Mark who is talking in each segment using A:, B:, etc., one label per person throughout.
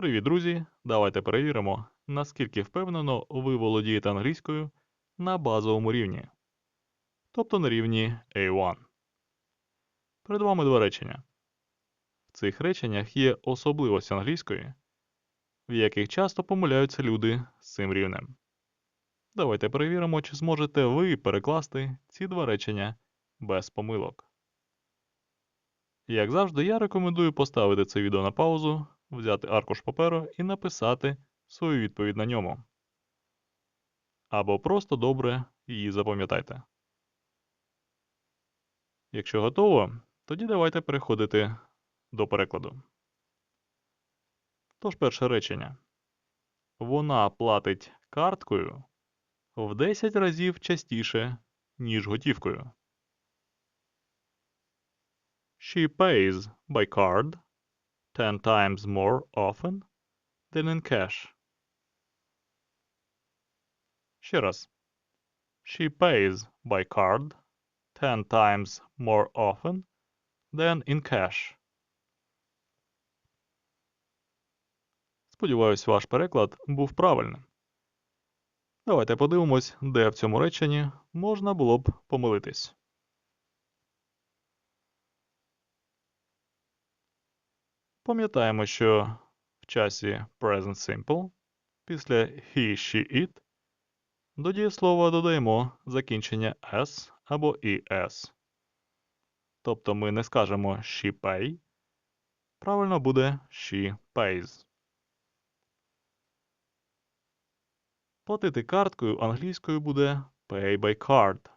A: Привіт, друзі! Давайте перевіримо, наскільки впевнено ви володієте англійською на базовому рівні, тобто на рівні A1. Перед вами два речення. В цих реченнях є особливості англійської, в яких часто помиляються люди з цим рівнем. Давайте перевіримо, чи зможете ви перекласти ці два речення без помилок. Як завжди, я рекомендую поставити це відео на паузу, взяти аркуш паперу і написати свою відповідь на ньому. Або просто добре її запам'ятайте. Якщо готово, тоді давайте переходити до перекладу. Тож перше речення. Вона платить карткою в 10 разів частіше, ніж готівкою. She pays by card 10 times more often than in cash. Ще раз. She pays by card 10 times more often than in cash. Сподіваюсь, ваш переклад був правильним. Давайте подивимось, де в цьому реченні можна було б помилитись. Пам'ятаємо, що в часі Present Simple після he, she, it до дієслова додаємо закінчення s або es. Тобто ми не скажемо she pay. Правильно буде she pays. Платити карткою англійською буде pay by card.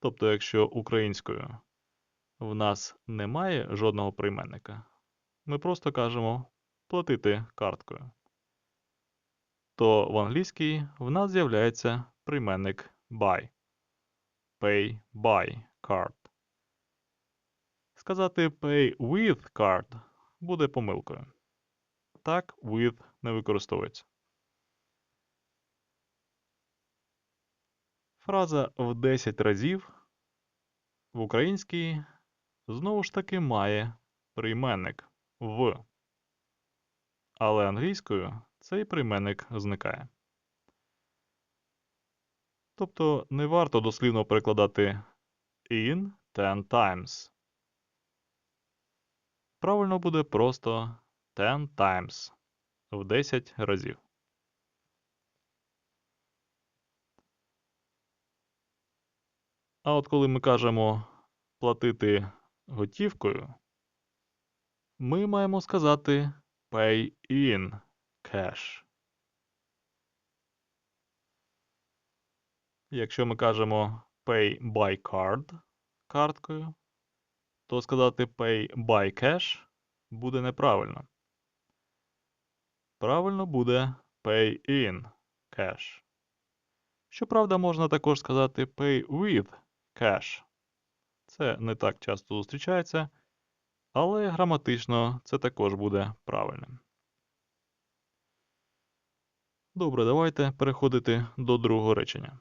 A: Тобто, якщо українською в нас немає жодного прийменника, ми просто кажемо платити карткою. То в англійській в нас з'являється прийменник by. Pay by card. Сказати pay with card буде помилкою. Так, with не використовується. Фраза в 10 разів в українській знову ж таки має прийменник в. Але англійською цей прийменник зникає. Тобто не варто дослівно перекладати in 10 times. Правильно буде просто 10 times в 10 разів. А от коли ми кажемо платити готівкою, ми маємо сказати pay in cash. Якщо ми кажемо pay by card карткою, то сказати pay by cash буде неправильно. Правильно буде pay in cash. Щоправда, можна також сказати pay with cash. Це не так часто зустрічається, але граматично це також буде правильним. Добре, давайте переходити до другого речення.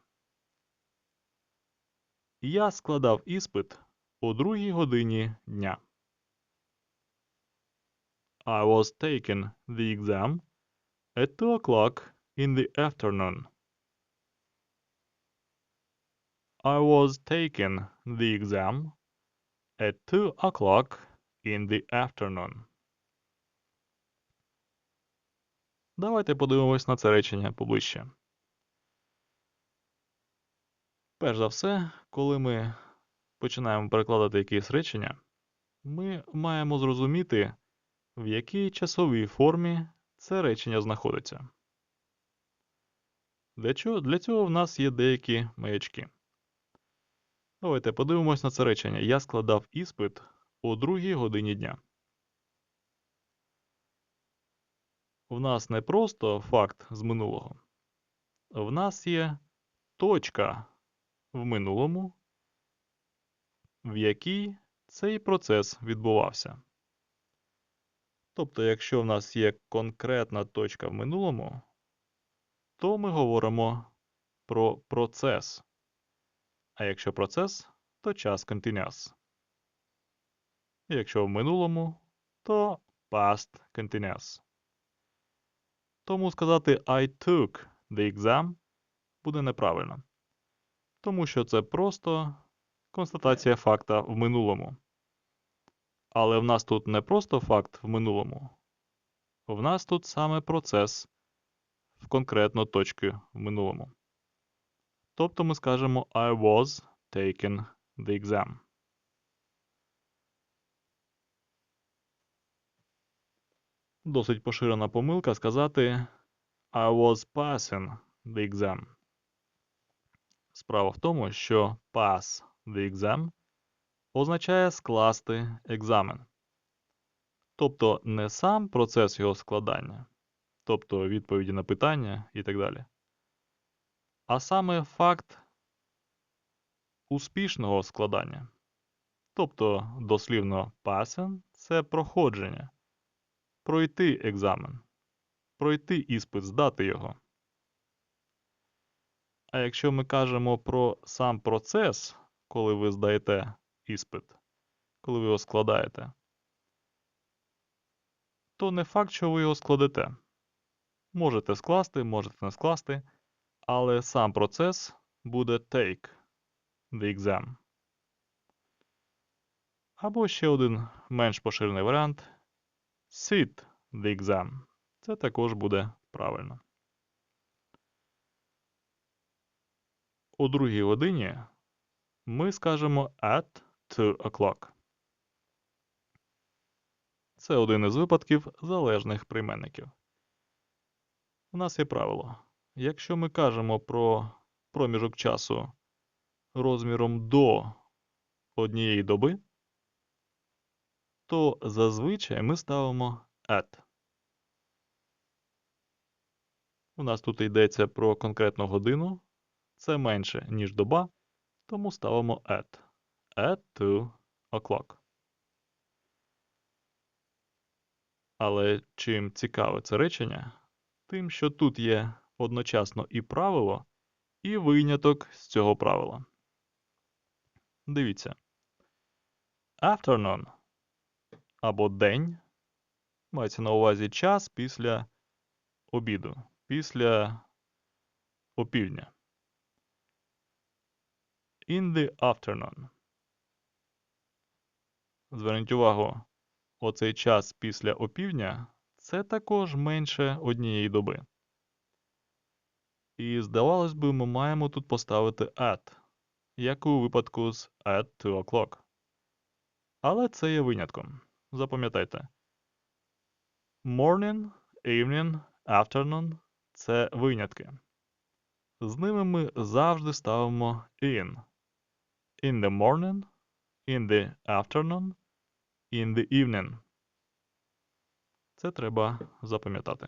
A: Я складав іспит о другій годині дня. I was taking the exam at 2 o'clock in the afternoon. I was taking the exam at 2 o'clock in the afternoon. Давайте подивимось на це речення поближче. Перш за все, коли ми починаємо перекладати якісь речення, ми маємо зрозуміти, в якій часовій формі це речення знаходиться. Для цього в нас є деякі маячки. Давайте подивимось на це речення. Я складав іспит о другій годині дня. В нас не просто факт з минулого. В нас є точка в минулому, в якій цей процес відбувався. Тобто, якщо в нас є конкретна точка в минулому, то ми говоримо про процес. А якщо процес, то час continuous. Якщо в минулому, то past continuous. Тому сказати I took the exam буде неправильно. Тому що це просто констатація факта в минулому. Але в нас тут не просто факт в минулому. В нас тут саме процес в конкретно точки в минулому. Тобто ми скажемо I was taking the exam. Досить поширена помилка сказати I was passing the exam. Справа в тому, що pass the exam означає скласти екзамен. Тобто не сам процес його складання, тобто відповіді на питання і так далі, а саме факт успішного складання. Тобто, дослівно passing – це проходження, пройти екзамен, пройти іспит, здати його. А якщо ми кажемо про сам процес, коли ви здаєте іспит, коли ви його складаєте, то не факт, що ви його складете. Можете скласти, можете не скласти, але сам процес буде take the exam. Або ще один менш поширений варіант sit the exam. Це також буде правильно. У другій годині ми скажемо at 2 o'clock. Це один із випадків залежних прийменників. У нас є правило. Якщо ми кажемо про проміжок часу розміром до однієї доби, то зазвичай ми ставимо at. У нас тут йдеться про конкретну годину. Це менше, ніж доба, тому ставимо at. At 2 o'clock. Але чим цікаве це речення, тим, що тут є одночасно і правило, і виняток з цього правила. Дивіться. Afternoon або день мається на увазі час після обіду, після опівдня. In the afternoon. Зверніть увагу, оцей час після опівдня це також менше однієї доби. І, здавалось би, ми маємо тут поставити at, як у випадку з at 2 o'clock. Але це є винятком. Запам'ятайте. Morning, evening, afternoon – це винятки. З ними ми завжди ставимо in. In the morning, in the afternoon, in the evening. Це треба запам'ятати.